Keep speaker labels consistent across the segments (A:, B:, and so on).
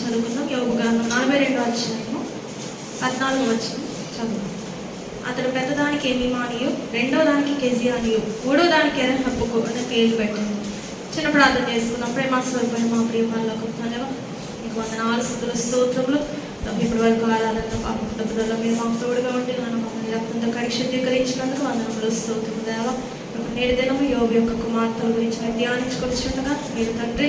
A: చదువుకుందాం. యోగు గ్రంథం నలభై రెండో అధ్యాయము పద్నాలుగు వచ్చిన చదువు అతడు పెద్దదానికి ఎమిమానియు రెండో దానికి కేజీ కెజియానియు మూడో దానికి ఎరహబ్బుకు అనే పేరు పెట్టింది చిన్న ప్రార్థన చేసుకున్నాం. ప్రేమ స్వరూపమైన మా ప్రియ వాళ్ళకు ధన్యవాదాలు మీకు వందనాలు స్థుతులు స్తోత్రములు. ఇప్పటి వరకు ఆరాధన పాపం మీరు మాకు తోడుగా ఉండి నన్ను మమ్మల్ని రక్తంతో కడిగి శుద్ధీకరించినందుకు వందనములు స్తోత్రము దేవా. నేడు దినము యోగి యొక్క కుమార్తెల గురించి ధ్యానించుకొచ్చుండగా మీరు తండ్రి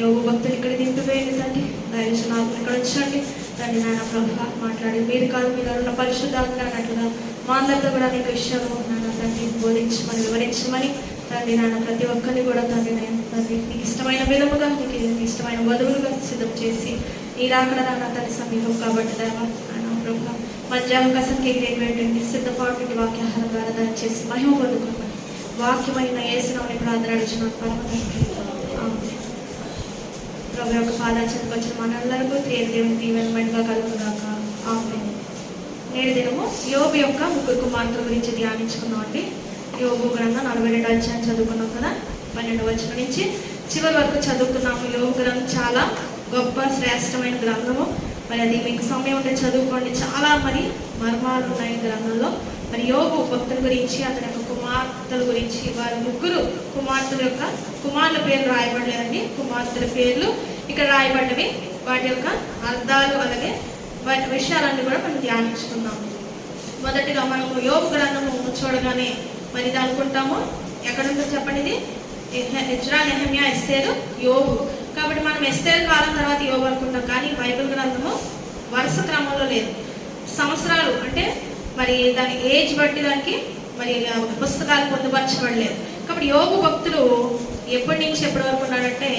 A: యోగు భక్తులు ఇక్కడ దింపివేయండి తండ్రి. దయచేసి ఇక్కడ ఉంచండి. తండ్రి నాయన ప్రభు మాట్లాడి మీరు కాదు మీరు ఉన్న పరిశుద్ధాత్మ అన్నట్లుగా మా అందరితో కూడా అనేక విషయాలు నాన్న తండ్రి బోధించమని వివరించమని తండ్రి నాన్న ప్రతి ఒక్కరిని కూడా తండ్రి నేను తండ్రి నీకు ఇష్టమైన విధముగా నీకు ఇష్టమైన వధువులుగా సిద్ధం చేసి ఈ రాకడ నాన్న తండ్రి సమీపం కాబట్టి దేవా నాన్న ప్రభు మధ్య అవకాశంకి ఎగిరేటువంటి సిద్ధపాటు వాక్యాహారం ద్వారా దయచేసి మహిమ పొందుకోమని వాక్యమైన ఏసునామని ప్రార్థన అడిచిన పరమ తండ్రి. ప్రభు యొక్క పాదాచనకు వచ్చిన మనందరికీ తేరు దేవుని దీవెనమైనగా కలుగుగాక ఆమె నేడు దినము యోగు యొక్క ముగ్గురు కుమార్తెల గురించి ధ్యానించుకున్నాం అండి. యోగు గ్రంథం నలభై రెండు అధ్యాయం చదువుకున్నాం కదా? పన్నెండు వచ్చిన నుంచి చివరి వరకు చదువుకున్నాము యోగు గ్రంథం చాలా గొప్ప శ్రేష్టమైన గ్రంథము. మరి అది మీకు సమయం ఉంటే చదువుకోండి. చాలా మరి మర్మాలు ఉన్నాయి గ్రంథంలో. మరి యోగు భక్తుల గురించి అతని యొక్క కుమార్తెల గురించి వారి ముగ్గురు కుమార్తెల యొక్క కుమారుల పేర్లు రాయబడలేదండి. కుమార్తెల పేర్లు ఇక్కడ రాయబడ్డవి. వాటి యొక్క అర్థాలు అలాగే వాటి విషయాలన్నీ కూడా మనం ధ్యానించుకుందాం. మొదటిగా మనము యోగ గ్రంథము చూడగానే మరి ఇది అనుకుంటాము. ఎక్కడ ఉందో చెప్పండి ఇది? హెజ్రా నెహమ్యా ఎస్తేరు యోగు. కాబట్టి మనం ఎస్తేరు కాలం తర్వాత యోగు అనుకుంటాం. కానీ బైబిల్ గ్రంథము వరుస క్రమంలో లేదు. సంవత్సరాలు అంటే మరి దాని ఏజ్ బట్టి దానికి మరి పుస్తకాలు పొందుపరచబడలేదు. కాబట్టి యోగు భక్తులు ఎప్పటి నుంచి ఎప్పటి వరకు ఉన్నారంటే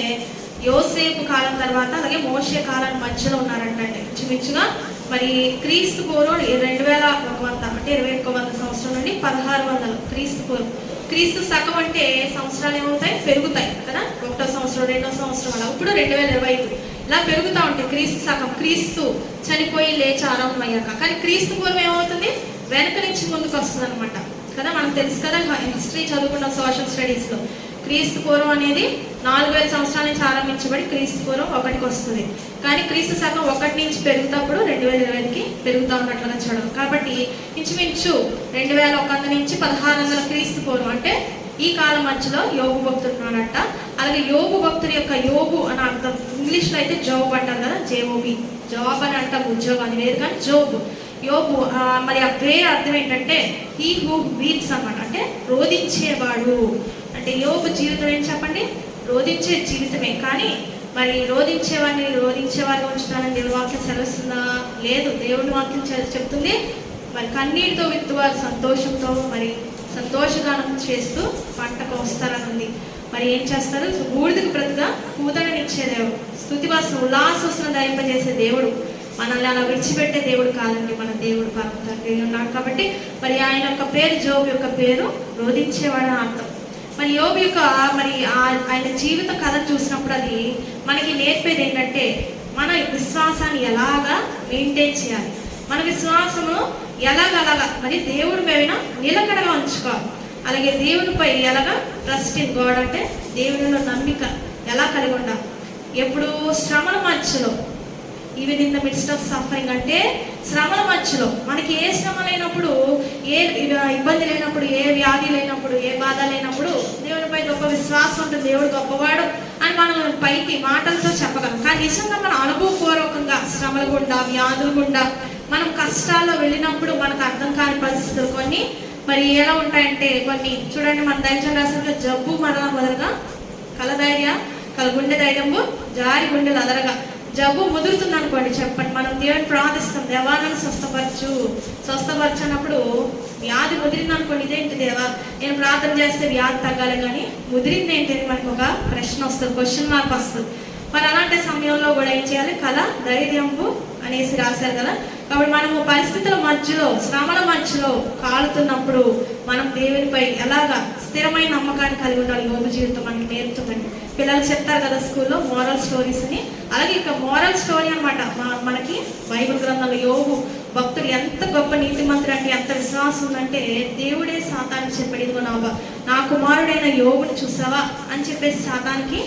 A: యోసేపు కాలం తర్వాత అలాగే మోసే కాలం మధ్యలో ఉన్నారంటే ఇంచుమించుగా మరి క్రీస్తు పూర్వం రెండు వేల ఒక వంద అంటే ఇరవై ఒక్క వంద సంవత్సరం నుండి పదహారు వందలు క్రీస్తు పూర్వం. క్రీస్తు శకం అంటే సంవత్సరాలు ఏమవుతాయి? పెరుగుతాయి కదా? ఒకటో సంవత్సరం రెండో సంవత్సరం అలా. ఇప్పుడు రెండు వేల ఇరవై ఐదు. ఇలా పెరుగుతూ ఉంటాయి క్రీస్తు శకం. క్రీస్తు చనిపోయి లేచి ఆరంభం అయ్యాక కానీ క్రీస్తు పూర్వం ఏమవుతుంది? వెనక నుంచి ముందుకు వస్తుంది అనమాట కదా? మనకు తెలుసు కదా హిస్టరీ చదువుకున్న సోషల్ స్టడీస్లో. క్రీస్తు పూర్వం అనేది నాలుగు వేల సంవత్సరాల నుంచి ఆరంభించబడి క్రీస్తు పూర్వం ఒకటికి వస్తుంది. కానీ క్రీస్తు శకం ఒకటి నుంచి పెరుగుతప్పుడు రెండు వేల ఇరవైకి పెరుగుతూ ఉన్నట్లుగా చూడడం కాబట్టి ఇంచుమించు రెండు వేల ఒక వంద నుంచి పదహారు వందల క్రీస్తు పూర్వం అంటే ఈ కాలం మధ్యలో యోగు భక్తులు ఉన్నాడంట. అలాగే యోగు భక్తుడి యొక్క యోగు అని అర్థం ఇంగ్లీష్లో అయితే జాబ్ అంటారు కదా జేఓబి జాబ్ అని అంటాం ఉద్యోగం అని వేరు కానీ జోబు. యోగు మరి ఆ వే అర్థం ఏంటంటే హీ హూ వీక్స్ అన్నమాట. అంటే రోధించేవాడు. అంటే యోగు జీవితం ఏం చెప్పండి? రోధించే జీవితమే. కానీ మరి రోధించేవాడిని రోధించేవారిగా ఉంచుతానని దేవుని వాక్యం సెలవుస్తుందా? లేదు. దేవుడి వాక్యం చెప్తుంది మరి కన్నీటితో విత్తువారు సంతోషంతో మరి సంతోషగానం చేస్తూ పంటకు వస్తారని ఉంది మరి ఏం చేస్తారు? బూడిదకు ప్రతిగా కూతడనిచ్చే దేవుడు స్థుతివాసం ఉల్లాసవసరం దయింపజేసే దేవుడు. మనల్ని అలా విడిచిపెట్టే దేవుడు కాదండి మన దేవుడు పరమ తండ్రి ఉన్నాడు కాబట్టి మరి ఆయన యొక్క పేరు జోబు యొక్క పేరు రోధించేవాడు అర్థం. మరి యోబు యొక్క మరి ఆ- ఆయన జీవిత కథ చూసినప్పుడు అది మనకి నేర్పేది ఏంటంటే మన విశ్వాసాన్ని ఎలాగా మెయింటైన్ చేయాలి. మన విశ్వాసము ఎలాగలాగా మరి దేవుడి పైన నిలకడగా ఉంచుకోవాలి. అలాగే దేవునిపై ఎలాగా ట్రస్ట్ ఇన్ గాడ్ అంటే దేవునిలో నమ్మిక ఎలా కలిగి ఉండాలి? ఎప్పుడు శ్రమల మధ్యలో even in the midst of suffering అంటే శ్రమల మధ్యలో మనకి ఏ శ్రమ లేనప్పుడు ఏ ఇబ్బంది లేనప్పుడు ఏ వ్యాధి లేనప్పుడు ఏ బాధ లేనప్పుడు దేవునిపై గొప్ప విశ్వాసం ఉంటుంది. దేవుడు గొప్పవాడు అని మనం పైకి మాటలతో చెప్పగలం. కానీ నిజంగా మన అనుభవపూర్వకంగా శ్రమల గుండా వ్యాధుల గుండా మనం కష్టాల్లో వెళ్ళినప్పుడు మనకు అర్థం కాని పరిస్థితులు కొన్ని. మరి ఎలా ఉంటాయంటే కొన్ని. చూడండి మన దైవం రాసిన జబ్బు మరణ మొదలుగా కలధైర్య కల గుండె ధైర్యము జారి గుండెలు అదరగా. జబ్బు ముదురుతుంది అనుకోండి చెప్పండి. మనం దేవుని ప్రార్థిస్తాం. దేవాలను స్వస్థపరచు. అన్నప్పుడు వ్యాధి ముదిరింది అనుకోండి ఇదేంటి దేవా? నేను ప్రార్థన చేస్తే వ్యాధి తగ్గాలి కానీ ముదిరింది ఏంటి అని మనకు ఒక ప్రశ్న వస్తుంది. క్వశ్చన్ మార్క్ వస్తుంది. మరి అలాంటి సమయంలో కూడా ఏం చేయాలి? కళ ధైర్యంపు అనేసి రాశారు కదా. కాబట్టి మనము పరిస్థితుల మధ్యలో శ్రమల మధ్యలో కాలుతున్నప్పుడు మనం దేవునిపై ఎలాగా స్థిరమైన నమ్మకాన్ని కలిగి ఉండాలి? యోగ జీవితం మనకి నేర్పుతుందండి. పిల్లలు చెప్తారు కదా స్కూల్లో మోరల్ స్టోరీస్ అని. అలాగే ఇక మోరల్ స్టోరీ అనమాట మనకి బైబిల్ గ్రంథంలో యోగు భక్తుడు ఎంత గొప్ప నీతిమంతుడు అంటే ఎంత విశ్వాసం ఉందంటే దేవుడే సాతానికి చెప్పాడు ఇదిగో నా బ- నా కుమారుడైన యోగుని చూసావా? అని చెప్పేసి సాతానికి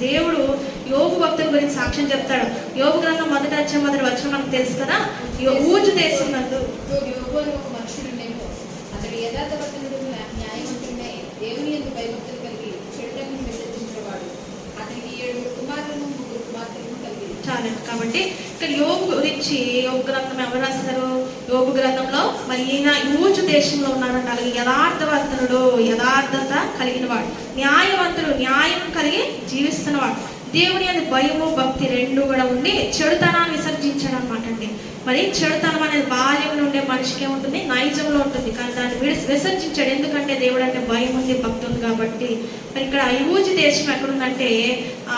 A: దేవుడు యోగు భక్తుల గురించి సాక్ష్యం చెప్తాడు. యోగు గ్రంథం మొదట వచ్చే మొదటి వచ్చిన మనకు తెలుసు కదా? యో- ఊజు దేశం నందు
B: యోగు అని ఒక అతడు యథార్థవంతుడు న్యాయవంతుడై దేవుని ఎందుకు భయభక్తులు కలిగి చెడులను విసర్జించేవాడు అతనికి ఏడుగురు కుమారులను ముగ్గురు కుమార్తెలను కలిగి
A: చాలు కాబట్టి ఇక్కడ యోగు గురించి యోగ గ్రంథం ఎవరు రాశారు? యోగు గ్రంథంలో మరి ఈయన ఊజు దేశంలో ఉన్నాడంట. అలాగే యథార్థవంతుడు యథార్థత కలిగిన వాడు న్యాయవంతుడు న్యాయం కలిగి జీవిస్తున్నవాడు. దేవుని అది భయము భక్తి రెండు కూడా ఉండి చెడుతనాన్ని విసర్జించాడు అనమాట అండి. మరి చెడుతనం అనేది బాల్యం ఉండే మనిషికి ఏముంటుంది నైజంలో ఉంటుంది. కానీ దాన్ని వీడు విసర్జించాడు. ఎందుకంటే దేవుడు అంటే భయం ఉంది భక్తి ఉంది కాబట్టి. మరి ఇక్కడ యూజి దేశం ఎక్కడుందంటే ఆ,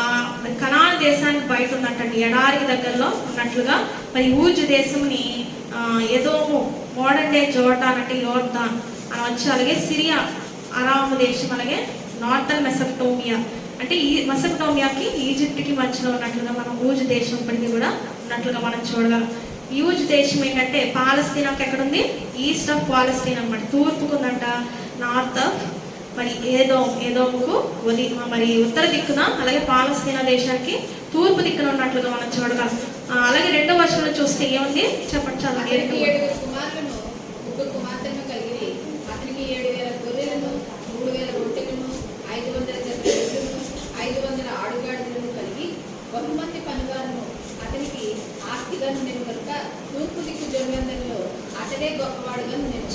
A: కనాన దేశానికి బయట ఉన్నట్టండి ఎడారికి దగ్గరలో ఉన్నట్లుగా మరి ఊజు దేశంని ఏదో మోడర్న్ డే జోర్డాన్ అంటే యోర్దాన్ అని వచ్చి అలాగే సిరియా అరాము దేశం అలాగే నార్థన్ మెసప్టోమియా. అంటే ఈ మెసప్టోమియాకి ఈజిప్ట్కి మధ్యలో ఉన్నట్లుగా మనం ఊజు దేశం ఇప్పటికీ కూడా ఉన్నట్లుగా మనం చూడగలం. యూజ్ దేశం ఏంటంటే పాలస్తీనాకి ఎక్కడుంది? ఈస్ట్ ఆఫ్ పాలస్తీన్ అనమాట తూర్పుకు ఉందంట నార్త్ ఆఫ్ మరి ఏదో ఏదోకు ఉది మరి ఉత్తర దిక్కున అలాగే పాలస్తీనా దేశానికి తూర్పు దిక్కున ఉన్నట్లుగా మనం చూడగలం. అలాగే రెండో వర్షంలో చూస్తే ఏముంది? చెప్పండి చాలా
B: అతనికి ఏడుగురు కుమారులను ముగ్గురు కుమార్తెలను కలిగి అతనికి ఏడు వేల గొర్రెలను మూడు వేల రొట్టెలను ఐదు వందల జత ఎద్దులను ఐదు వందల ఆడుగాడులను కలిగి బహుమంది పనివారును అతనికి ఆస్తిగాను నేను కనుక తూర్పు దిక్కు జన్మందరిలో అతడే గొప్పవాడుగా నేను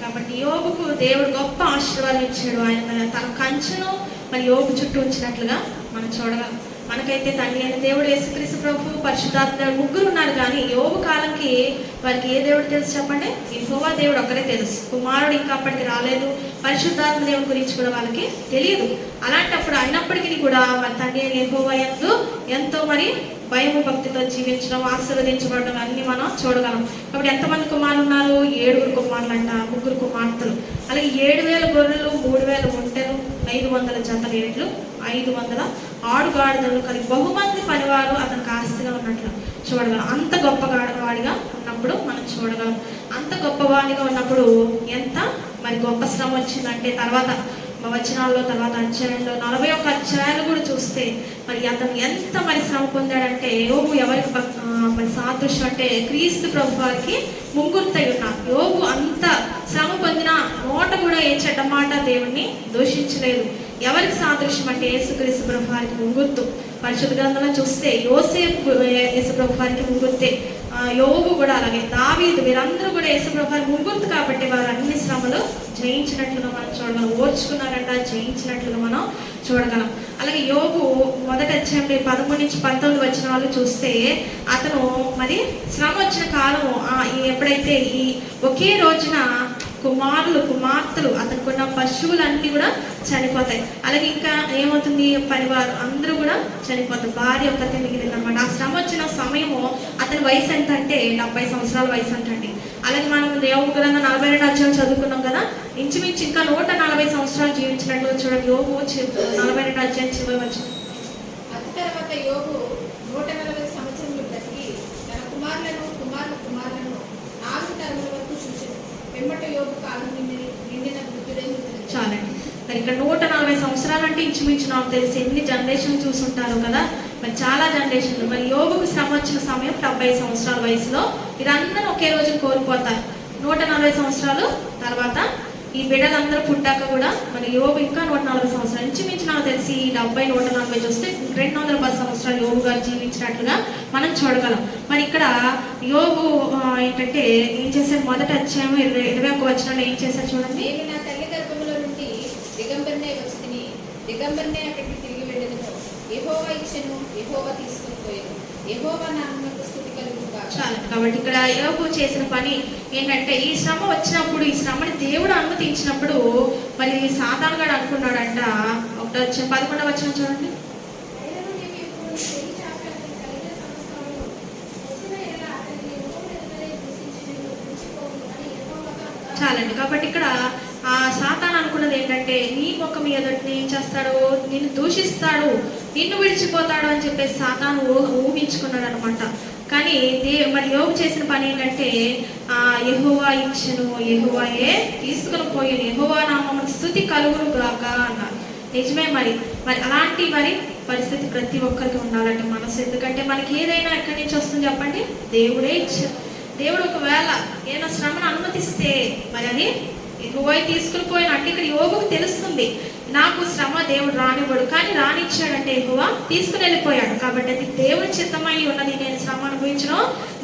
A: కాబట్టి యోగుకు దేవుడు గొప్ప ఆశీర్వాదం ఇచ్చాడు. ఆయన తన కంచెను మరి యోగు చుట్టూ ఉంచినట్లుగా మనం చూడగలం మనకైతే తండ్రి అయిన దేవుడు యేసుక్రీస్తు ప్రభు పరిశుద్ధాత్మ ముగ్గురు ఉన్నారు కానీ యోగు కాలంకి వారికి ఏ దేవుడు తెలుసు చెప్పండి? యెహోవా దేవుడు ఒక్కరే తెలుసు. కుమారుడు ఇంకా అప్పటికి రాలేదు. పరిశుద్ధాత్మ దేవుడి గురించి కూడా వాళ్ళకి తెలియదు. అలాంటప్పుడు అయినప్పటికీ కూడా మన తండ్రి అయిన ఎహోవా ఎందు ఎంతో మరి భయము భక్తితో జీవించడం ఆశీర్వదించబడడం అన్ని మనం చూడగలం. కాబట్టి ఎంతమంది కుమారులు ఉన్నారు? ఏడుగురు కుమారులు అంట ముగ్గురు కుమార్తెలు. అలాగే ఏడు వేల గొర్రెలు మూడు వేల ఒంటెలు ఐదు వందల జంతల ఏట్లు ఐదు వందల ఆడుగాడిదలు కలిగి బహుమంది పనివారు అతనికి ఆస్తిగా ఉన్నట్లు చూడగలం. అంత గొప్ప వాడిగా ఉన్నప్పుడు మనం చూడగలం. అంత గొప్పవాడిగా ఉన్నప్పుడు ఎంత? మరి గొప్ప శ్రమ వచ్చిందంటే తర్వాత వచనాల్లో తర్వాత అధ్యాయంలో నలభై ఒక్క అధ్యాయాలు కూడా చూస్తే మరి అతను ఎంత మరి శ్రమ పొందాడంటే యోగు ఎవరికి భక్- ఆ, సాదృశ్యం అంటే క్రీస్తు ప్రభు వారికి ముంగుర్తై ఉన్నారు యోగు అంత శ్రమ పొందిన నోట కూడా ఏ చెడ్డ దేవుణ్ణి దూషించలేదు. ఎవరికి సాదృశ్యం అంటే యేసుక్రీస్తు ప్రభు వారికి ముంగుర్తు? పరిశుద్ధ గ్రంథంలో చూస్తే యోసేపు యేసు ప్రభు వారికి ముంగుర్తే యోగు కూడా అలాగే. దావీదు వీరందరూ కూడా యేసు ప్రభు వారి ముంగుర్తు కాబట్టి వారు అన్ని శ్రమలు జయించినట్లుగా మనం చూడగలం. ఓర్చుకున్నారంట జయించినట్లుగా మనం చూడగలం. అలాగే యోగు మొదట వచ్చే పదమూడు నుంచి పంతొమ్మిది వచ్చిన వాళ్ళు చూస్తే అతను మరి శ్రమ వచ్చిన కాలం ఎప్పుడైతే ఈ ఒకే రోజున కుమారులు కుమార్తెలు అతనుకున్న పశువులన్నీ కూడా చనిపోతాయి. అలాగే ఇంకా ఏమవుతుంది? పరివారు అందరూ కూడా చనిపోతారు. భార్య ఒక్కతే మిగిలింది ఆ శ్రమ వచ్చిన సమయము అతని వయసు ఎంత అంటే డెబ్బై సంవత్సరాల వయసు అంటండి. అలాగే మనం యోగు గ్రంథం నలభై రెండు అధ్యాయం చదువుకున్నాం కదా? ఇంచుమించు ఇంకా నూట నలభై సంవత్సరాలు జీవించినట్లు చూడండి. యోగు నలభై రెండు అధ్యాయం చివరి వచ్చి
B: తర్వాత యోగు నూట నలభై సంవత్సరములు బ్రతికి తన కుమారులను కుమారుల కుమారులను నాలుగు తరముల వరకు చూసింది వెంబట యోగు కాలం నిండిన నిండిన వృద్ధుడై.
A: చాలండి. మరి ఇక్కడ నూట నలభై సంవత్సరాలు అంటే ఇంచుమించు నాకు తెలిసి ఎన్ని జనరేషన్ చూసుంటారు కదా? మరి చాలా జనరేషన్లు మరి యోగుకు శ్రమ వచ్చిన సమయం డెబ్బై సంవత్సరాల వయసులో. ఇదందరూ ఒకే రోజు కోల్పోతారు. నూట నలభై సంవత్సరాలు తర్వాత ఈ బిడ్డలందరూ పుట్టాక కూడా మరి యోగు ఇంకా నూట నలభై సంవత్సరాలు. ఇంచుమించు నాకు తెలిసి ఈ డెబ్బై నూట నలభై చూస్తే రెండు వందల పది సంవత్సరాలు యోగు గారు జీవించినట్లుగా మనం చూడగలం. మరి ఇక్కడ యోగు ఏంటంటే ఏం చేశారు? మొదట అధ్యాయం ఇరవై ఇరవై ఒక్క వచ్చిన ఏం చేశారు చూడండి.
B: నా తల్లి గర్భంలో నుండి దిగంబరినే వచ్చి తిని దిగంబరినే యెహోవా తీసుకుని పోయాను. నామకు స్థుతి కలుగుగా
A: చాలు. కాబట్టి ఇక్కడ యోగు చేసిన పని ఏంటంటే ఈ శ్రమ వచ్చినప్పుడు ఈ శ్రమని దేవుడు అనుమతించినప్పుడు మరి సాధారణగా అనుకున్నాడంట. ఒకటి వచ్చిన పదకొండవ వచ్చిన చూడండి. చాలండి. కాబట్టి ఇక్కడ ఆ సాతాన్ అనుకున్నది ఏంటంటే నీ ముఖం మీద ఏం చేస్తాడు నిన్ను దూషిస్తాడు. నిన్ను విడిచిపోతాడు అని చెప్పేసి సాతాను ఊహించుకున్నాడు అనమాట కానీ దే మరి యోగు చేసిన పని ఏంటంటే ఆ ఇచ్చను యెహోవాయే తీసుకుని పోయాను యెహోవా నామం స్థుతి కలుగును గాక అన్నారు నిజమే మరి. మరి అలాంటి మరి పరిస్థితి ప్రతి ఒక్కరికి ఉండాలంటే మనసు. ఎందుకంటే మనకి ఏదైనా ఎక్కడి నుంచి వస్తుంది చెప్పండి? దేవుడే ఇచ్చారు దేవుడు ఒకవేళ ఏదైనా శ్రమను అనుమతిస్తే మరి అది ఎగువై తీసుకుని పోయినట్టు అంటే ఇక్కడ యోగుకు తెలుస్తుంది. నాకు శ్రమ దేవుడు రానివ్వడు కానీ రానిచ్చాడంటే ఎగువ తీసుకుని వెళ్ళిపోయాడు. కాబట్టి అది దేవుడి చిత్తమై ఉన్నది. నేను శ్రమ అనుభవించను.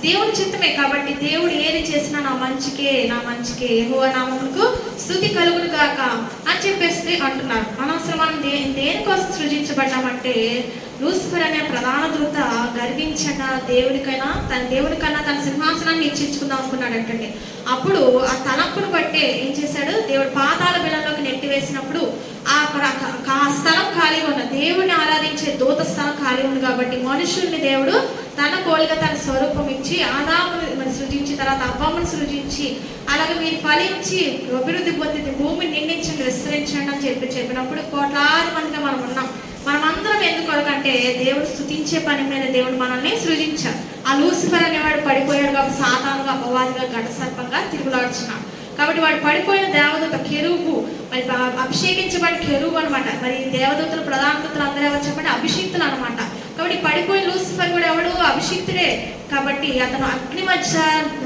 A: దేవుడి చిత్తమే. కాబట్టి దేవుడు ఏది చేసినా నా మంచికే నా మంచికే. ఎగువ నామములకు స్థుతి కలుగును గాక అని చెప్పేసి అంటున్నారు. అనవసరం మనం దే దేనికోసం సృజించబడ్డామంటే లూసిఫర్ అనే ప్రధాన దూత గర్వించక దేవుడికైనా తన దేవుడికన్నా తన సింహాసనాన్ని ఇచ్చించుకుందాం అనుకున్నాడంటండి. అప్పుడు ఆ తలంపును బట్టే ఏం చేశాడు? దేవుడు పాతాల బిళ్ళలోకి నెట్టి వేసినప్పుడు ఆ ప్ర- స్థలం ఖాళీగా ఉన్న దేవుడిని ఆరాధించే దూత స్థలం ఖాళీ ఉంది కాబట్టి మనుషుల్ని దేవుడు తన పోలిక తన స్వరూపం ఇచ్చి ఆదామును సృజించి తర్వాత అవ్వమ్మను సృజించి అలాగే మీరు ఫలించి అభివృద్ధి పొందింది భూమిని నిండించండి విస్తరించండి అని చెప్పి చెప్పినప్పుడు కోట్లాది మందిగా మనం ఉన్నాం. మనమందరం ఎందుకొరకంటే దేవుడు స్థుతించే పని మీద దేవుడు మనల్ని సృజించాం ఆ లూసిఫర్ అనేవాడు పడిపోయాడు కాబట్టి సాతానుగా అపవాదిగా ఘటసర్పంగా తిరుగులాడుచున్నాడు. కాబట్టి వాడు పడిపోయిన దేవదూత కెరువు మరి అభిషేకించబడి కెరువు అనమాట మరి ఈ దేవదూతలు ప్రధాన దూతలు అందరూ ఎవరు చెప్పండి? అభిషిక్తులు అనమాట కాబట్టి పడిపోయిన లూసిఫర్ కూడా ఎవడు? అభిషిక్తుడే. కాబట్టి అతను అగ్ని మధ్య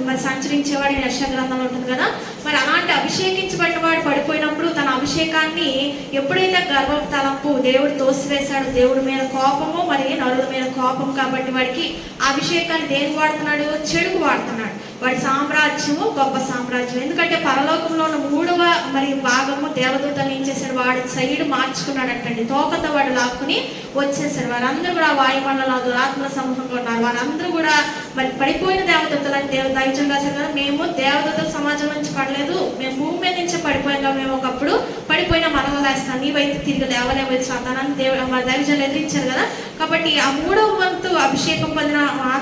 A: మరి సంచరించేవాడు ఈ యశ గ్రంథంలో ఉంటుంది కదా. మరి అలాంటి అభిషేకించబడిన వాడు పడిపోయినప్పుడు తన అభిషేకాన్ని ఎప్పుడైతే గర్వ తలంపు దేవుడు తోసివేశాడు దేవుడి మీద కోపము మరి నరుల మీద కోపం కాబట్టి వాడికి అభిషేకాన్ని దేనికి వాడుతున్నాడు? చెడుకు వాడుతున్నాడు. వాడి సామ్రాజ్యము గొప్ప సామ్రాజ్యం. ఎందుకంటే పరలోకంలో ఉన్న మూడవ మరి భాగము దేవదూతలు ఏం చేశాడు వాడి సైడ్ మార్చుకున్నాడంటండి. తోకతో వాడు లాక్కుని వచ్చేసాడు వారందరూ కూడా వాయుమండల దురాత్మ సమూహంగా ఉన్నారు. వారందరూ కూడా మరి పడిపోయిన దేవదూతలు దేవ దైవం రాశారు కదా మేము దేవదూతల సమాజం నుంచి పడలేదు. మేము భూమి మీద నుంచి పడిపోయాం మేము ఒకప్పుడు పడిపోయిన మనలో లేస్తాను నీవైతే తిరిగి లేవలేవు సంతానాన్ని దేవుడు మన దైవజనులు ఎదిరించారు కదా. కాబట్టి ఆ మూడవ వంతు అభిషేకం పొందిన ఆ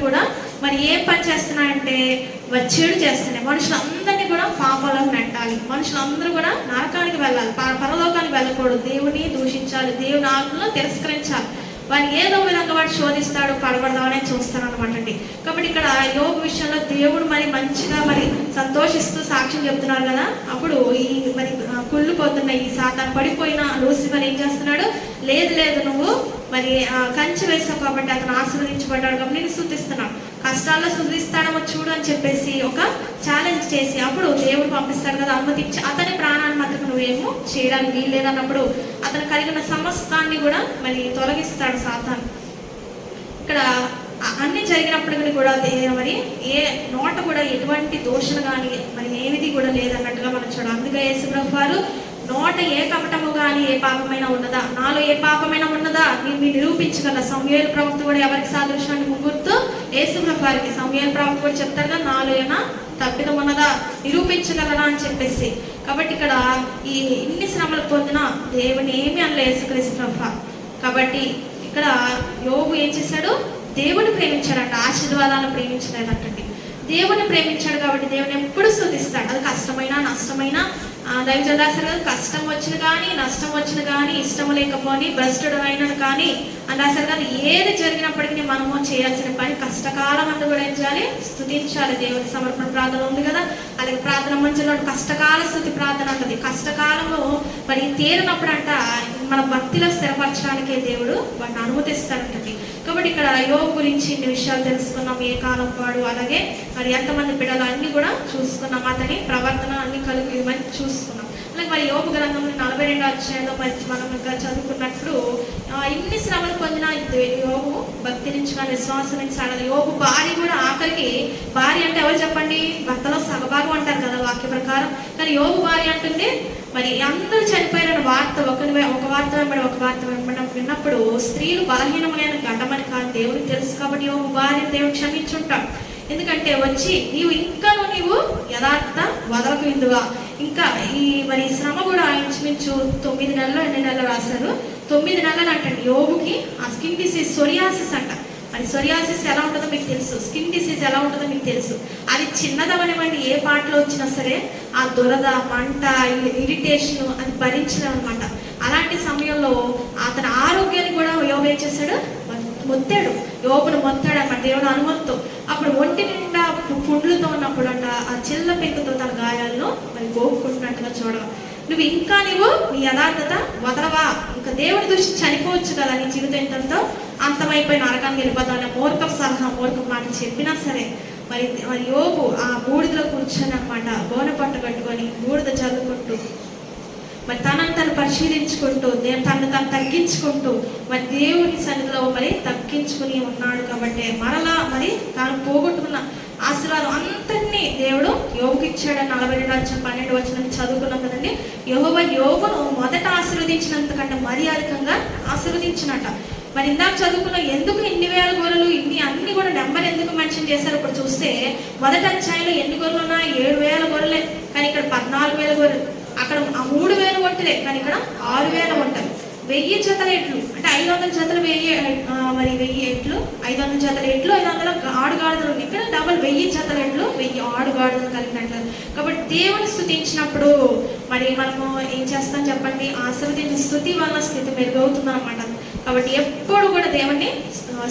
A: కూడా మరి ఏం పని చేస్తున్నాయంటే వచ్చేడు చేస్తున్నాయి. మనుషులందరినీ కూడా పాపాలకు నెట్టాలి. మనుషులందరూ కూడా నరకానికి వెళ్ళాలి. పరలోకానికి వెళ్ళకూడదు. దేవుని దూషించాలి. దేవుని ఆజ్ఞలను తిరస్కరించాలి. వాడిని ఏదో విధంగా వాడు శోధిస్తాడు పడబడదామనే చూస్తాను అనమాట అండి. కాబట్టి ఇక్కడ యోగ విషయంలో దేవుడు మరి మంచిగా మరి సంతోషిస్తూ సాక్ష్యం చెప్తున్నారు కదా అప్పుడు ఈ మరి కుళ్ళు కుళ్ళిపోతున్న ఈ సాతాను పడిపోయిన లూసిఫర్ ఏం చేస్తున్నాడు? లేదు లేదు నువ్వు మరి కంచి వేసాం వేసావు కాబట్టి అతను ఆశీర్వదించబడ్డాడు కాబట్టి నేను సూచిస్తున్నాను కష్టాల్లో స్థుతిస్తాడేమో చూడు అని చెప్పేసి ఒక ఛాలెంజ్ చేసి అప్పుడు దేవుడు పంపిస్తాడు కదా అనుమతించి అతని ప్రాణాన్ని మాత్రం నువ్వేమో చేయడానికి వీల్లేదన్నప్పుడు అతను కలిగిన సమస్తాన్ని కూడా మరి తొలగిస్తాడు సాతాను. ఇక్కడ అన్ని జరిగినప్పటికీ కూడా మరి ఏ నోట కూడా ఎటువంటి దోషణ కానీ మరి ఏమిది కూడా లేదన్నట్టుగా మనం చూడాలి. అందుకే యేసు వారు నోట ఏ కపటము కానీ ఏ పాపమైనా ఉన్నదా? నాలో ఏ పాపమైనా ఉన్నదా? దీన్ని నిరూపించగల సమయాల ప్రవక్త కూడా ఎవరికి సాదృశ్యాన్ని ముగ్గురుతూ? యేసుప్రభు వారికి సమయాల ప్రవక్త కూడా చెప్తారు కదా నాలో ఏమైనా తప్పిదం ఉన్నదా? నిరూపించగలరా అని చెప్పేసి. కాబట్టి ఇక్కడ ఈ ఇన్ని శ్రమలు పొందిన దేవుని ఏమి అనలే యేసుక్రీస్తు ప్రభు. కాబట్టి ఇక్కడ యోగు ఏం చేశాడు? దేవుని ప్రేమించాడంట ఆశీర్వాదాలను ప్రేమించలేదంటండి. దేవుని ప్రేమించాడు కాబట్టి దేవుని ఎప్పుడు శుద్ధిస్తాడు అది కష్టమైనా నష్టమైనా ఆ, దైవజనులు కష్టం వచ్చిన కానీ నష్టం వచ్చిన కానీ ఇష్టం లేకపోని భ్రష్టుడు అయినను కానీ అందాసరి కానీ ఏది జరిగినప్పటికీ మనము చేయాల్సిన పని కష్టకాలం అందు కూడా ఏం చేయాలి స్థుతించాలి. దేవుని సమర్పణ ప్రార్థన ఉంది కదా? అలాగే ప్రార్థన మంచిలో కష్టకాల స్థుతి ప్రార్థన ఉంటుంది కష్టకాలంలో మరి తీరినప్పుడు అంట మన భక్తిలో స్థిరపరచడానికే దేవుడు వాటిని అనుమతిస్తాడంటండి కాబట్టి ఇక్కడ యోగ గురించి ఇన్ని విషయాలు తెలుసుకున్నాం ఏ కాలం వాడు అలాగే మరి ఎంతమంది బిడ్డలు అన్ని కూడా చూసుకున్నాం అతని ప్రవర్తన అన్ని కలిగి మరి చూసుకున్నాం. అలాగే మరి యోగ గ్రంథంలో నలభై రెండు అధ్యాయంలో మరి మనం ఇంకా చదువుకున్నప్పుడు ఇన్ని శ్రమలు పొందిన యోగు భక్తి నుంచి కానీ విశ్వాసం నుంచి సాగదు యోగు భార్య కూడా ఆఖరికి భార్య అంటే ఎవరు చెప్పండి? భర్తలో సగభాగం అంటారు కదా వాక్య ప్రకారం. కానీ యోగు భార్య అంటుంది మరి అందరూ చనిపోయిన వార్త ఒకరి ఒక వార్త వెంబడి ఒక వార్త వెంబడి విన్నప్పుడు స్త్రీలు బలహీనమైన ఘటమని కాదు దేవుడికి తెలుసు కాబట్టి యోగు భార్య దేవుడు క్షమించుంటాడు. ఎందుకంటే వచ్చి నీవు ఇంకా నీవు యథార్థ వదలకు ఇందుగా ఇంకా ఈ మరి శ్రమ కూడా ఇంచుమించు తొమ్మిది నెలలు ఎన్ని నెలలు రాశారు? తొమ్మిది నెలలు అంటండి. యోగుకి ఆ స్కిన్ డిసీజ్ సొరియాసిస్ అంట. మరి సొరియాసిస్ ఎలా ఉంటుందో మీకు తెలుసు. స్కిన్ డిసీజ్ ఎలా ఉంటుందో మీకు తెలుసు. అది చిన్నదవనివ్వండి ఏ పాటలో వచ్చినా సరే ఆ దురద మంట ఇరిటేషన్ అది భరించడం అనమాట అలాంటి సమయంలో అతని ఆరోగ్యాన్ని కూడా యోగ ఏం చేశాడు? మొత్తాడు. యోపును మొత్తాడు అన్నమాట దేవుడు అనుమతితో. అప్పుడు ఒంటి నిండా పుండ్లతో ఉన్నప్పుడు అంట ఆ చిల్ల పెంకుతో తన గాయాలను మరి గోపుకుంటున్నట్టుగా చూడగా నువ్వు ఇంకా నువ్వు నీ యథార్థత వదలవా? ఇంకా దేవుడి దృష్టి చనిపోవచ్చు కదా నీ జీవితంతో ఎంతంతో అంతమైపోయి నరకానికి వెళ్ళిపోతావు అనే మూర్ఖ సలహా మూర్ఖ మాట చెప్పినా సరే మరి మరి యోగు ఆ బూడిదలో కూర్చొని అనమాట బోన పట్టు కట్టుకొని బూడిద చదువుకుంటూ మరి తనను తను పరిశీలించుకుంటూ తను తనను తను తగ్గించుకుంటూ మరి దేవుని సన్నిధిలో మరి తగ్గించుకుని ఉన్నాడు కాబట్టి మరలా మరి తాను పోగొట్టుకున్న ఆశీర్వాదం అంతటినీ దేవుడు యోగుకి ఇచ్చాడు నలభై రెండు వచ్చిన పన్నెండు వచ్చిన చదువుకున్నాం కదండి. యోగ యోగును మొదట ఆశీర్వదించినంతకంటే మర్యాదకంగా అధికంగా ఆశీర్వదించినట. మరి ఇందాక చదువుకున్న ఎందుకు ఇన్ని వేల గొర్రెలు ఇన్ని అన్ని కూడా నెంబర్ ఎందుకు మెన్షన్ చేశారు? ఇప్పుడు చూస్తే మొదటి అధ్యాయంలో ఎన్ని గొర్రెలు ఉన్నా ఏడు వేల గొర్రెలే. కానీ ఇక్కడ పద్నాలుగు వేల గొర్రెలు. అక్కడ ఆ మూడు వేలు ఒంటలే కానీ ఇక్కడ ఆరు వేల వెయ్యి జతల ఎట్లు అంటే ఐదు వందల జతలు వెయ్యి మరి వెయ్యి ఎట్లు ఐదు వందల జతల ఎట్లు ఐదు వందల ఆడుగాడుదలు ఉంది ఇక్కడ డబల్ వెయ్యి జతల ఎట్లు వెయ్యి ఆడుగాడుదలు కలిగినట్లు. కాబట్టి దేవుని స్థుతించినప్పుడు మరి మనము ఏం చేస్తాం చెప్పండి? ఆశీర్వదించిన స్థుతి వల్ల స్థితి మెరుగవుతుంది అనమాట కాబట్టి ఎప్పుడు కూడా దేవుణ్ణి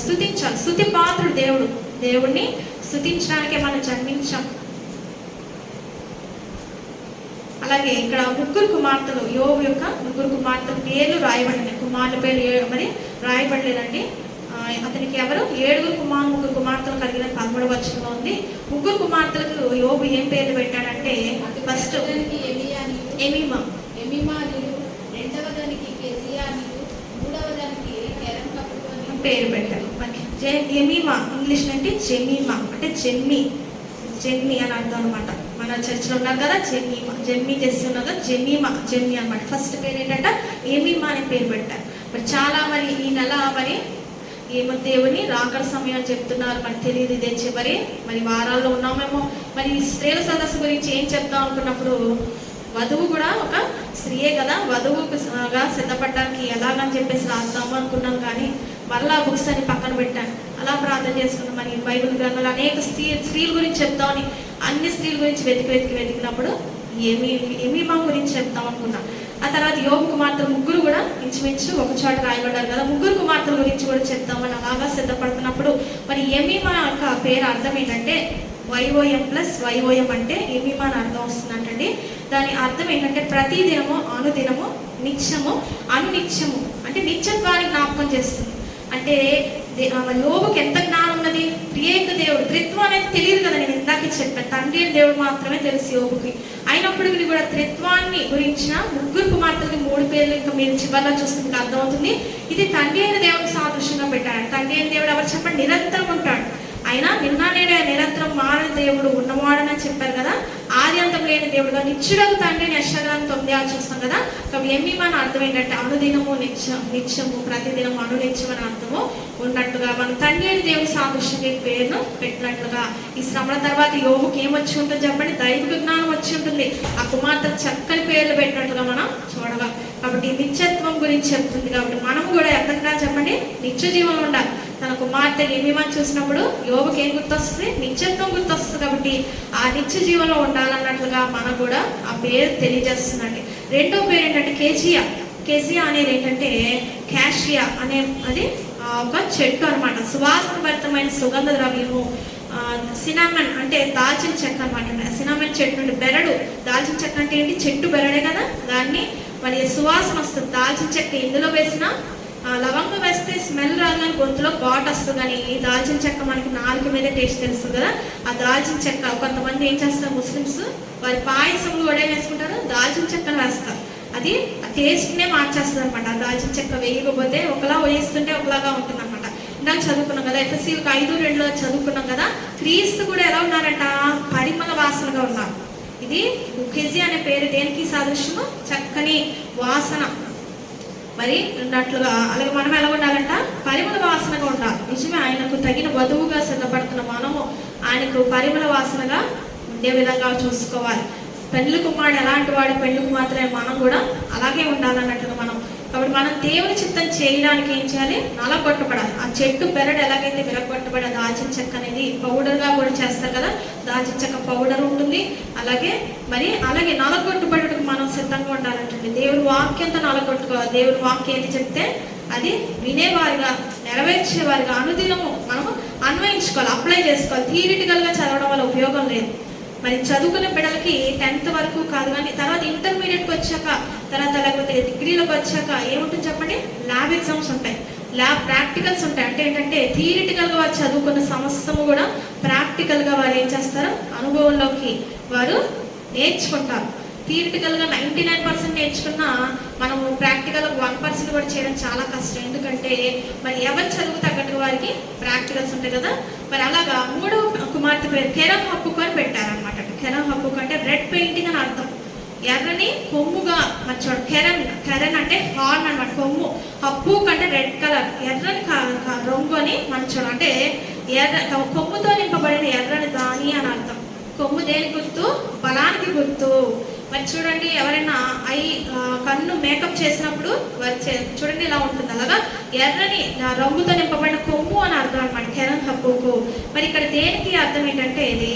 A: స్థుతించాలి. స్థుతి పాత్రుడు దేవుడు. దేవుణ్ణి స్థుతించడానికే మనం జన్మించాం. అలాగే ఇక్కడ ముగ్గురు కుమార్తెలు యోగు యొక్క ముగ్గురు కుమార్తెల పేర్లు రాయబడినాయి కుమారుల పేర్లు మరి రాయబడలేదండి. అతనికి ఎవరు? ఏడుగురు కుమార్ ముగ్గురు కుమార్తెలు కలిగిన పదమూడు వచనంలో ఉంది. ముగ్గురు కుమార్తెలకు యోగు ఏం పేర్లు పెట్టాడంటే ఫస్ట్ ఎమీమా.
B: రెండవ దానికి మూడవ దానికి
A: పేరు జె ఎమీమా. ఇంగ్లీష్ అంటే జెమీమా. అంటే జెమ్మి. జెమ్మి అని అర్థం అనమాట మన చర్చిలో ఉన్నారు కదా జెమీమా జెమ్మి చేసి కదా జెమీమా జెమ్మి అనమాట ఫస్ట్ పేరు ఏంటంటే? ఏమీమా అనే పేరు పెట్టారు మరి చాలా మరి ఈ నెల మరి ఏమో దేవుని రాకడ సమయం చెప్తున్నారు మరి తెలియదు ఇదే చివరి. మరి వారాల్లో ఉన్నామేమో. మరి స్త్రీల సదస్సు గురించి ఏం చెప్తాం అనుకున్నప్పుడు వధువు కూడా ఒక స్త్రీయే కదా వధువుగా సిద్ధపడడానికి ఎలాగని చెప్పేసి రాస్తాము అనుకున్నాం కానీ మరలా బుక్స్ అని పక్కన పెట్టాను. అలా ప్రార్థన చేసుకున్నాం మరి బైబిల్ గ్రంథాలు అనేక స్త్రీ స్త్రీల గురించి చెప్తామని అన్ని స్త్రీల గురించి వెతికి వెతికి వెతికినప్పుడు ఏమి ఏమి మా గురించి చెప్తాం అనుకున్నా. ఆ తర్వాత యోగ కుమార్తెలు ముగ్గురు కూడా ఇంచుమించు ఒక చోట రాయబడ్డారు కదా. ముగ్గురు కుమార్తెల గురించి కూడా చెప్తామని అలాగా సిద్ధపడుతున్నప్పుడు మరి ఎమీమా యొక్క పేరు అర్థం ఏంటంటే వైఓఎం ప్లస్ వైఓఎం అంటే ఎమీమా అని అర్థం వస్తుందంటండి. దాని అర్థం ఏంటంటే ప్రతి దినము అనుదినము నిత్యము అనునిత్యము అంటే నిత్యత్వాన్ని జ్ఞాపకం చేస్తుంది. అంటే యోగుకి ఎంత జ్ఞానం ఉన్నది? ప్రియేక దేవుడు. త్రిత్వం అనేది తెలియదు కదా నేను ఇందాక చెప్పాను. తండ్రి అయిన దేవుడు మాత్రమే తెలుసు యోగుకి అయినప్పటికీ కూడా త్రిత్వాన్ని గురించిన ముగ్గురు కుమార్తెలకి మూడు పేర్లు ఇంకా మీరు చివరిలో చూస్తే మీకు అర్థమవుతుంది. ఇది తండ్రి అయిన దేవుడికి సాదృశ్యంగా పెట్టాడు తండ్రి అయిన దేవుడు ఎవరు చెప్పండి? నిరంతరం ఉంటాడు. అయినా నిన్న నేడే నిరంతరం మారిన దేవుడు ఉన్నవాడని చెప్పారు కదా? ఆది అంతం లేని దేవుడుగా నిత్యుడకు తండ్రిని యశగ్రాన్ని తొమ్మిది ఆరు చూస్తాం కదా? కాబట్టి ఏమి మన అర్థం ఏంటంటే అనుదినము నిత్యం నిత్యము ప్రతిదినము అనునిత్యం అని అర్థము ఉన్నట్టుగా మన తండ్రి అని దేవుని సాదృశ్యంగా పేరును పెట్టినట్లుగా. ఈ శ్రమల తర్వాత యోగుకి ఏం వచ్చి ఉంటుంది చెప్పండి? దైవిక జ్ఞానం వచ్చి ఉంటుంది. ఆ కుమార్తె చక్కని పేర్లు పెట్టినట్టుగా మనం చూడగా కాబట్టి నిత్యత్వం గురించి చెప్తుంది కాబట్టి మనం కూడా ఎక్కడికా చెప్పండి? నిత్య జీవం ఉండాలి. తన కుమార్తె ఏమేమని చూసినప్పుడు యోగకి ఏం గుర్తొస్తుంది? నిత్యత్వం గుర్తొస్తుంది కాబట్టి ఆ నిత్య జీవంలో ఉండాలన్నట్లుగా మనకు కూడా ఆ పేరు తెలియజేస్తుందండి. రెండో పేరు ఏంటంటే కేజియా కేజియా అనేది ఏంటంటే క్యాషియా అనే అది ఒక చెట్టు అనమాట సువాసనభరితమైన సుగంధ ద్రవ్యము సినామన్ అంటే దాల్చిన చెక్క అనమాట సినామన్ చెట్టు నుండి బెరడు. దాల్చిన చెక్క అంటే ఏంటి? చెట్టు బెరడే కదా. దాన్ని మరి సువాసన వస్తుంది. దాల్చిన చెక్క ఎందులో వేసిన లవంగం వేస్తే స్మెల్ రాదు గొంతులో ఘాట్ వస్తుంది కానీ ఈ దాల్చిన చెక్క మనకి నాలుగు మీద టేస్ట్ తెలుస్తుంది కదా. ఆ దాల్చిన చెక్క కొంతమంది ఏం చేస్తారు ముస్లిమ్స్? వారి పాయసంలో కూడా వేసుకుంటారు? దాల్చిన చెక్కను వేస్తారు. అది ఆ టేస్ట్నే మార్చేస్తుంది అనమాట ఆ దాల్చిన చెక్క వేయకపోతే ఒకలా వేస్తుంటే ఒకలాగా ఉంటుంది అనమాట ఇందాక చదువుకున్నాం కదా ఎఫ్ఎస్సీలకు ఐదు రెండులో చదువుకున్నాం కదా క్రీస్తు కూడా ఎలా ఉన్నారంట? పరిమళ వాసనగా ఉన్నారు. ఇది ఉఖెజి అనే పేరు దేనికి సాదృశ్యము? చక్కని వాసన. మరి ఉన్నట్లుగా అలాగే మనం ఎలా ఉండాలంట? పరిమళ వాసనగా ఉండాలి. నిజమే ఆయనకు తగిన వధువుగా సిద్ధపడుతున్న మనము ఆయనకు పరిమళ వాసనగా ఉండే విధంగా చూసుకోవాలి. పెళ్ళి కుమారుడు ఎలాంటి వాడు? పెళ్ళి కుమార్తె మనం కూడా అలాగే ఉండాలన్నట్టుగా మనం కాబట్టి మనం దేవుని చిత్తం చేయడానికి ఏం చేయాలి? నలగొట్టబడాలి ఆ చెట్టు బెరడు ఎలాగైతే విరగొట్టబడి దాల్చిన దాచిన చెక్క అనేది పౌడర్గా కూడా చేస్తారు కదా? దాచిన చెక్క పౌడర్ ఉంటుంది. అలాగే మరి అలాగే నలగొట్టుబడటకు మనం సిద్ధంగా ఉండాలంటుంది దేవుడి వాక్యంతో నలగొట్టుకోవాలి దేవుడి వాక్యం ఏది చెప్తే అది వినేవారిగా నెరవేర్చేవారిగా అనుదినము మనము అన్వయించుకోవాలి అప్లై చేసుకోవాలి. థియరిటికల్గా చదవడం వల్ల ఉపయోగం లేదు. మరి చదువుకున్న బిడ్డలకి టెన్త్ వరకు కాదు కానీ తర్వాత ఇంటర్మీడియట్కి వచ్చాక తర్వాత లేకపోతే డిగ్రీలోకి వచ్చాక ఏముంటుంది చెప్పండి? ల్యాబ్ ఎగ్జామ్స్ ఉంటాయి. ల్యాబ్ ప్రాక్టికల్స్ ఉంటాయి. అంటే ఏంటంటే థియరిటికల్గా వారు చదువుకున్న సమస్తము కూడా ప్రాక్టికల్గా వారు ఏం చేస్తారు? అనుభవంలోకి వారు నేర్చుకుంటారు. థియరిటికల్గా నైంటీ నైన్ పర్సెంట్ నేర్చుకున్నా మనము ప్రాక్టికల్ వన్ పర్సెంట్ కూడా చేయడం చాలా కష్టం. ఎందుకంటే మరి ఎవరి చదువు తగ్గట్టు వారికి ప్రాక్టికల్స్ ఉంటాయి కదా? మరి అలాగా మూడో కుమార్తె పేరు కెరం హప్పుకు అని పెట్టారనమాట కెరం హప్పుకు అంటే రెడ్ పెయింటింగ్ అని అర్థం. ఎర్రని కొమ్ముగా మరి కెరన్ కెరన్ అంటే హార్న్ అనమాట కొమ్ము. హప్పు అంటే రెడ్ కలర్. ఎర్రని క- రంగు అని మనం అంటే ఎర్ర కొమ్ముతో నింపబడిన ఎర్రని దాని అని అర్థం. కొమ్ము దేని గుర్తు? బలానికి గుర్తు. మరి చూడండి ఎవరైనా ఐ కన్ను మేకప్ చేసినప్పుడు వారి చూడండి ఇలా ఉంటుంది అలాగా? ఎర్రని రంగుతో నింపబడిన కొమ్ము అని అర్థం అనమాట కెరన్ హబ్బుకు. మరి ఇక్కడ దేనికి అర్థం ఏంటంటే ఇది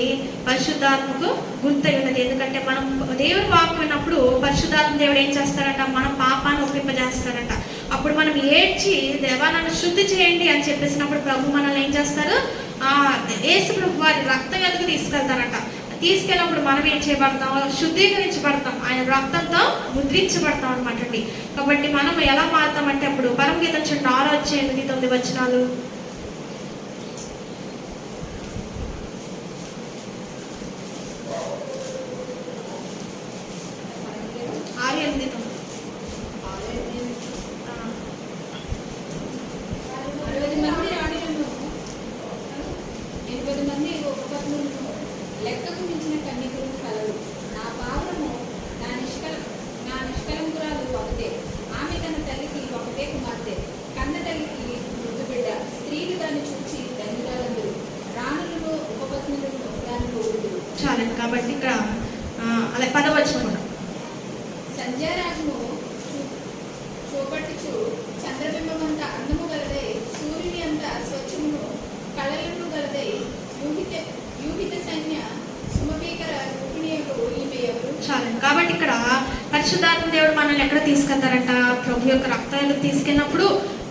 A: పరిశుద్ధాత్మకు గుర్తై ఉన్నది ఎందుకంటే మనం దేవుని వాక్యం విన్నప్పుడు పరిశుద్ధాత్మ దేవుడు ఏం చేస్తారంట మన పాపాన్ని ఒప్పింపజేస్తారంట అప్పుడు మనం ఏడ్చి దేవా నన్ను శుద్ధి చేయండి అని చెప్పేసినప్పుడు ప్రభు మనల్ని ఏం చేస్తారు? ఆ ప్రభు వారి రక్తం ఎదుగు తీసుకెళ్తారంట. తీసుకెళ్ళినప్పుడు మనం ఏం చేయబడతాం? శుద్ధీకరించబడతాం. ఆయన రక్తంతో ముద్రించబడతాం అనమాట అండి. కాబట్టి మనం ఎలా మారుతామంటే అప్పుడు పరమగీతం చెట్టు ఆరో వచ్చే ఎనిమిది తొమ్మిది వచనాలు ఆరు ఎనిమిది తొమ్మిది ఆ,
B: అరవై మంది రాణులను ఎనిమిది మంది ఉపపత్నులను లెక్కకు మించిన కన్యకులను కలరు నా పావురము నా నిష్కల నా నిష్కలంకురాలు ఒకటే ఆమె తన తల్లికి ఒకటే కుమార్తె కన్న తల్లికి మృదు బిడ్డ స్త్రీలు దాన్ని చూచి ధన్యురాలందరూ రాణులను ఉపపత్నులను దాన్ని
A: చాలండి కాబట్టి ఇక్కడ అలా
B: సంధ్యారాగము చూ- చూపట్టుచు చంద్రబింబమంత అందము గలదై సూర్యుని అంత స్వచ్ఛమును కళలను గలదై యూహిత యూహిత సైన్య రూపిణియకు ఈమె ఎవరు?
A: చాలండి కాబట్టి ఇక్కడ పరిశుద్ధాత్మ దేవుడు మనల్ని ఎక్కడ తీసుకెళ్తారంట? ప్రభు యొక్క రక్తాలు తీసుకెళ్ళినప్పుడు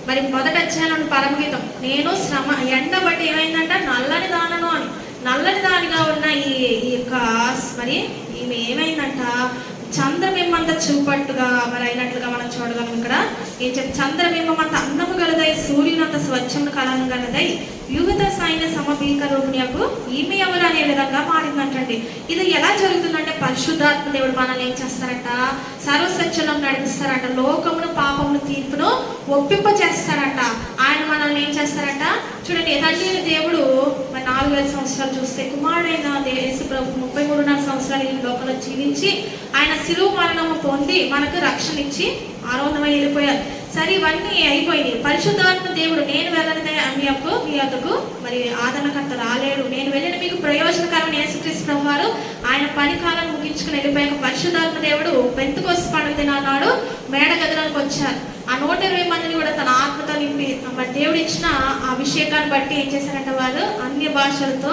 A: మరి మొదట అధ్యాయంలో పరమగీతం నేను శ్రమ ఎండ బట్టి ఏమైందంట? నల్లని దానను నల్లటి దానిగా ఉన్న ఈ ఈ యొక్క మరి ఈమె ఏమైందంట? చంద్రబింబంత చూపట్టుగా మరి అయినట్లుగా మనం చూడగలం ఇక్కడ. ఏం చెప్ చంద్రబింబం అంత అందము గలదై సూర్యునంత స్వచ్ఛము కలను గలదై యువత సైన్య సమభీకరుణ్యకు ఈమె ఎవరు అనే విధంగా మారిందంటండి. ఇది ఎలా జరుగుతుందంటే పరిశుద్ధాత్మ దేవుడు మనల్ని ఏం చేస్తారంట? సర్వసత్యనం నడిపిస్తారంట. లోకమును పాపమును తీర్పును ఒప్పింప చేస్తారంట ఆయన మనల్ని ఏం చేస్తారంట? చూడండి ఎలాంటి దేవుడు నాలుగు వేల సంవత్సరాలు చూస్తే కుమారుడైన దే- యేసు ప్రభు ముప్పై మూడున్నర సంవత్సరాలు ఈ లోపల జీవించి ఆయన సిలువు మరణము పొంది మనకు రక్షణ ఇచ్చి ఆరోగ్యమై వెళ్ళిపోయారు. సరే ఇవన్నీ అయిపోయినాయి. పరిశుద్ధాత్మ దేవుడు నేను వెళ్ళనిదే మీ యొక్క మీ యొక్కకు మరి ఆదరణకర్త రాలేడు. నేను వెళ్ళిన మీకు ప్రయోజనకరమైన యేసుక్రీస్తు ప్రభు వారు ఆయన పని కాలం ముగించుకుని వెళ్ళిపోయాక దేవుడు పెంతుకోసి పండుగ దినాడు మేడ గదిలోకి వచ్చారు. ఆ నూట ఇరవై మందిని కూడా తన ఆత్మతో నింపి మరి దేవుడు ఇచ్చిన ఆ అభిషేకాన్ని బట్టి ఏం చేశారంటే వారు అన్య భాషలతో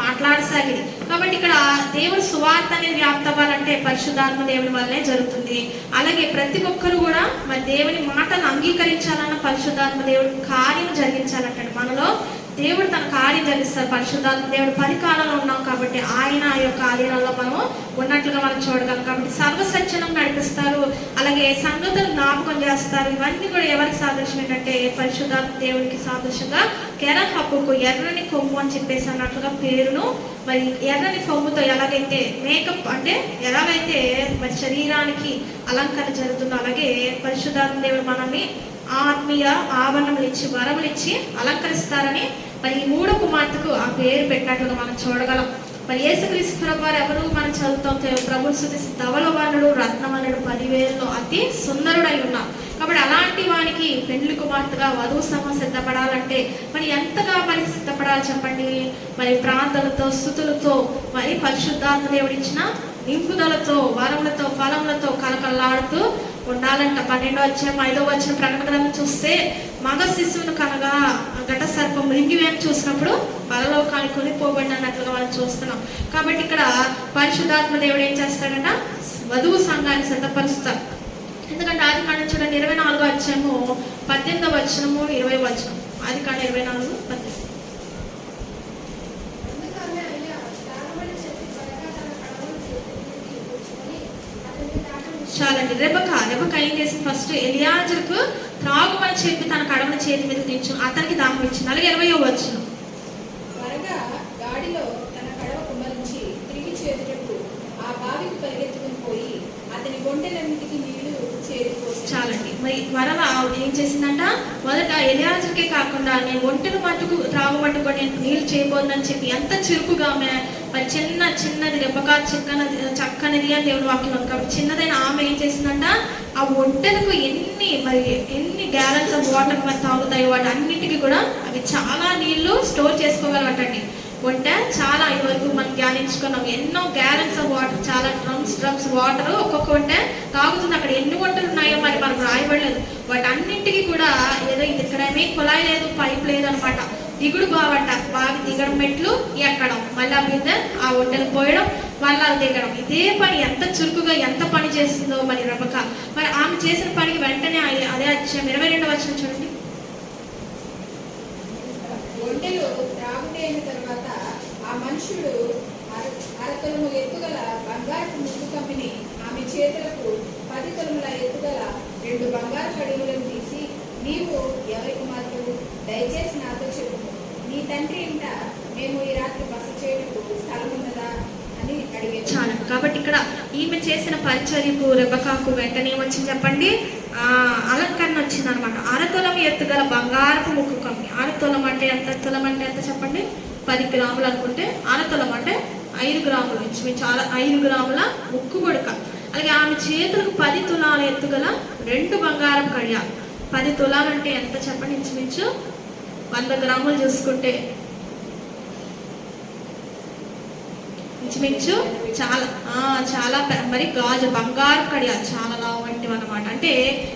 A: మాట్లాడసాగింది కాబట్టి ఇక్కడ దేవుడు సువార్త అనేది వ్యాప్తవ్వాలంటే పరిశుద్ధాత్మ దేవుని వల్లనే జరుగుతుంది. అలాగే ప్రతి ఒక్కరు కూడా మరి దేవుని మాటను అంగీకరించాలన్న పరిశుద్ధాత్మ దేవుడు కార్యం జరిగించాలంటాడు. మనలో దేవుడు తన కార్యం జరిగిస్తారు పరిశుద్ధాత్మ దేవుడు పని ఉన్నాం కాబట్టి ఆయన యొక్క ఆధీనంలో మనము ఉన్నట్లుగా మనం చూడగలం కాబట్టి సర్వసత్యనం నడిపిస్తారు అలాగే సంగతులు జ్ఞాపకం చేస్తారు. ఇవన్నీ కూడా ఎవరికి సాదృశ్యం ఏంటంటే పరిశుద్ధాత్మ దేవునికి సాదృశ్యంగా కెరన్ హక్కుకు ఎర్రని కొమ్ము అని చెప్పేసి అన్నట్లుగా పేరును మరి ఎర్రని కొమ్ముతో ఎలాగైతే మేకప్ అంటే ఎలాగైతే మరి శరీరానికి అలంకరణ జరుగుతుందో అలాగే పరిశుద్ధాత్మ దేవుడు మనల్ని ఆత్మీయ ఆభరణములు ఇచ్చి వరములు ఇచ్చి అలంకరిస్తారని మరి ఈ మూడో కుమార్తెకు ఆ పేరు పెట్టినట్లుగా మనం చూడగలం. మరి యేసుక్రీస్తు వారు ఎవరు మనం చదువుతాం ప్రభు శుద్ధి ధవలవర్ణుడు రత్నవర్ణుడు పదివేలలో అతి సుందరుడై ఉన్నారు కాబట్టి అలాంటి వానికి పెళ్ళి కుమార్తెగా వధువు సమ సిద్ధపడాలంటే మరి ఎంతగా మరి సిద్ధపడాలి చెప్పండి? మరి ప్రాంతాలతో స్థుతులతో మరి పరిశుద్ధాత్మ దేవుడిచ్చిన నింపుదలతో వరములతో ఫలములతో కలకల్లాడుతూ ఉండాలంట. పన్నెండో వచ్చాం ఐదో వచ్చిన ప్రకటన చూస్తే మగ శిశువును కనగా ఘట సర్పం మృంగివేని చూసినప్పుడు పరలోకానికి కొనిపోబడి అన్నట్లుగా మనం చూస్తున్నాం. కాబట్టి ఇక్కడ పరిశుద్ధాత్మ దేవుడు ఏం చేస్తాడంట? వధువు సంఘాన్ని సిద్ధపరుస్తాడు. ఎందుకంటే ఆది కాండం చూడండి ఇరవై నాలుగో వచ్చాము పద్దెనిమిదో వచనము ఇరవై వచనం. ఆది కాండం ఇరవై నాలుగు పద్దెనిమిది. చాలండి. రెబక ఏం చేసింది ఫస్ట్ ఎలియాజర్కు త్రాగుమని చెప్పి తన కడవని చేతి మీద దించు అతనికి దాహం ఇచ్చింది. అలాగే ఇరవయో వచ్చిన
B: త్వరగా గాడిలో తన కడవ కుమ్మరించి తిరిగి ఆ బావికి పరిగెత్తుకుని పోయి అతని గుండెలన్నిటికీ నీళ్ళు చేరిపోసి
A: చాలండి. మరి ఆవిడ ఏం చేసిందంట? మొదట ఎలియాజర్కే కాకుండా నేను ఒంటరి మట్టుకు త్రాగు మట్టుకు నేను నీళ్ళు చేయబోదని చెప్పి ఎంత చురుకుగా ఆమె మరి చిన్న చిన్నది రెబ్బక చిక్కనది చక్కనిది అని దేవుడు వాక్యం ఉంది కాబట్టి చిన్నదైన ఆమె ఏం చేసిందంట? ఆ ఒంటెలకు ఎన్ని మరి ఎన్ని గ్యాలన్స్ ఆఫ్ వాటర్ మరి తాగుతాయో వాటి అన్నిటికీ కూడా అవి చాలా నీళ్ళు స్టోర్ చేసుకోగలవటండి. వంట చాలా ఇవరకు మనం ధ్యానించుకున్నాం. ఎన్నో గ్యాలన్స్ ఆఫ్ వాటర్ చాలా డ్రమ్స్ డ్రమ్స్ వాటర్ ఒక్కొక్క వంట తాగుతుంది. అక్కడ ఎన్ని వంటలు ఉన్నాయో మరి మనకు రాయబడలేదు. వాటి అన్నింటికి కూడా ఏదో ఇది ఇక్కడ ఏమీ కుళాయి లేదు పైప్ లేదు అనమాట దిగుడు బావంట. బావి దిగడం మెట్లు ఎక్కడం. మళ్ళీ మీద ఆ ఒంటెలు పోయడం మళ్ళీ దిగడం. ఇదే పని ఎంత చురుకుగా ఎంత పని చేస్తుందో మరి రమక మరి ఆమె చేసిన పనికి వెంటనే అదే- అదే వచ్చాం ఇరవై రెండు వచ్చిన చూడండి.
B: ఒంటెలు త్రాగుటైన తర్వాత ఆ మనుషుడు అర- అరతలము ఎత్తుగల బంగారు ముందు కమ్మిని ఆమె చేతులకు పది తలముల ఎత్తుగల రెండు బంగారు కడుగులను తీసి నీవు ఎవరి కుమార్తెవు? దయచేసి నాతో చెప్పు. నీ తండ్రి ఇంట మేము ఈ రాత్రి బస చేయటకు స్థలం ఉన్నదా అని అడిగాను.
A: చాలా. కాబట్టి ఇక్కడ ఈమె చేసిన పరిచర్యకు రెబకాకు వెంటనే ఏమొచ్చింది చెప్పండి. అలంకరణ వచ్చింది అనమాట అరతులం ఎత్తుగల బంగారపు ముక్కు కమ్మి. అరతులం అంటే ఎంత? తులం అంటే ఎంత చెప్పండి? పది గ్రాములు అనుకుంటే అరతులం అంటే ఐదు గ్రాములు ఇంచుమించు అర ఐదు గ్రాముల ముక్కు కొడుక అలాగే ఆమె చేతులకు పది తులాల ఎత్తుగల రెండు బంగారం కడియాలు పది తులాలంటే ఎంత చెప్పండి? ఇంచుమించు వంద గ్రాములు చూసుకుంటే. ఇంచుమించు చాలా ఆ, చాలా మరి గాజు బంగారు కడియాలు చాలా లావంటివి అనమాట అంటే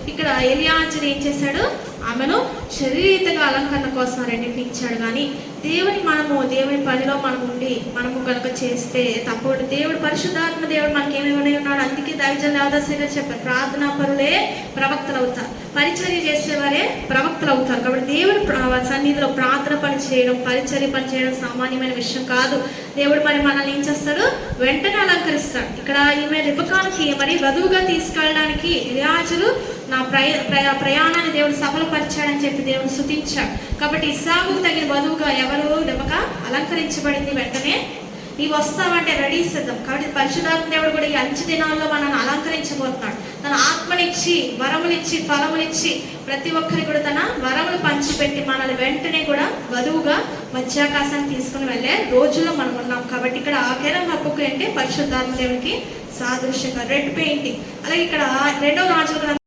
A: ఇక్కడ ఎలియాజర్ ఏం చేశాడు? ఆమెను శరీరీతగా అలంకరణ కోసం రెండింటించాడు కానీ దేవుని మనము దేవుని పనిలో మనం ఉండి మనము కనుక చేస్తే తప్పకుండా దేవుడు పరిశుద్ధాత్మ దేవుడు మనకి ఏమేమి ఉన్నాడు అందుకే దైవజన్ దేవదాసి గారు చెప్పారు. ప్రార్థనా పరులే ప్రవక్తలు అవుతారు పరిచర్య చేసేవారే ప్రవక్తలు అవుతారు కాబట్టి దేవుడు సన్నిధిలో ప్రార్థన పని చేయడం పరిచర్య పని చేయడం సామాన్యమైన విషయం కాదు. దేవుడు మరి మనల్ని ఏం చేస్తాడు? వెంటనే అలంకరిస్తాడు. ఇక్కడ ఈమె రిపకానికి మరి వధువుగా తీసుకెళ్ళడానికి రాజులు నా ప్రయ ప్రయాణాన్ని దేవుడు సఫలపరిచాడని చెప్పి దేవుడు శుతించాడు. కాబట్టి ఇస్సాకు తగిన వధువుగా ఎవరు దెబ్బక అలంకరించబడింది వెంటనే నీవు వస్తావంటే రెడీ సిద్ధం. కాబట్టి పరిశుధాత్మ దేవుడు కూడా ఈ అంచు దినాల్లో మనల్ని అలంకరించబోతున్నాడు. తన ఆత్మనిచ్చి వరములిచ్చి ఫలములిచ్చి ప్రతి ఒక్కరికి కూడా తన వరములు పంచిపెట్టి మనల్ని వెంటనే కూడా వధువుగా మధ్యాకాశాన్ని తీసుకుని వెళ్ళే రోజుల్లో మనం ఉన్నాం. కాబట్టి ఇక్కడ ఆఖరం హక్కుకు ఏంటి? పరిశుద్ధాత్మ దేవునికి సాదృశ్యంగా రెడ్ పెయింటింగ్. అలాగే ఇక్కడ రెండో రాజుల